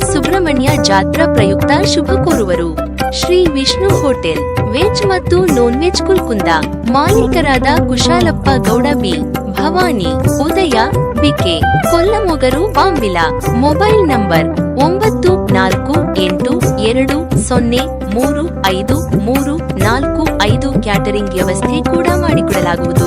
ಸುಬ್ರಹ್ಮಣ್ಯ ಜಾತ್ರಾ ಪ್ರಯುಕ್ತ ಶುಭ ಕೋರುವರು. ಶ್ರೀ ವಿಷ್ಣು ಹೋಟೆಲ್, ವೆಜ್ ಮತ್ತು non veg Kulkunda, ಮಾಲೀಕರಾದ Kushalappa Gowda B Bhavani, Udaya, BK, Kollamogaru, Bambila. Mobile number ಒಂಬತ್ತು ನಾಲ್ಕು ಎಂಟು ಎರಡು ಸೊನ್ನೆ ಮೂರು ಐದು ಮೂರು ನಾಲ್ಕು ಐದು ಕ್ಯಾಟರಿಂಗ್ ವ್ಯವಸ್ಥೆ ಕೂಡ ಮಾಡಿಕೊಡಲಾಗುವುದು.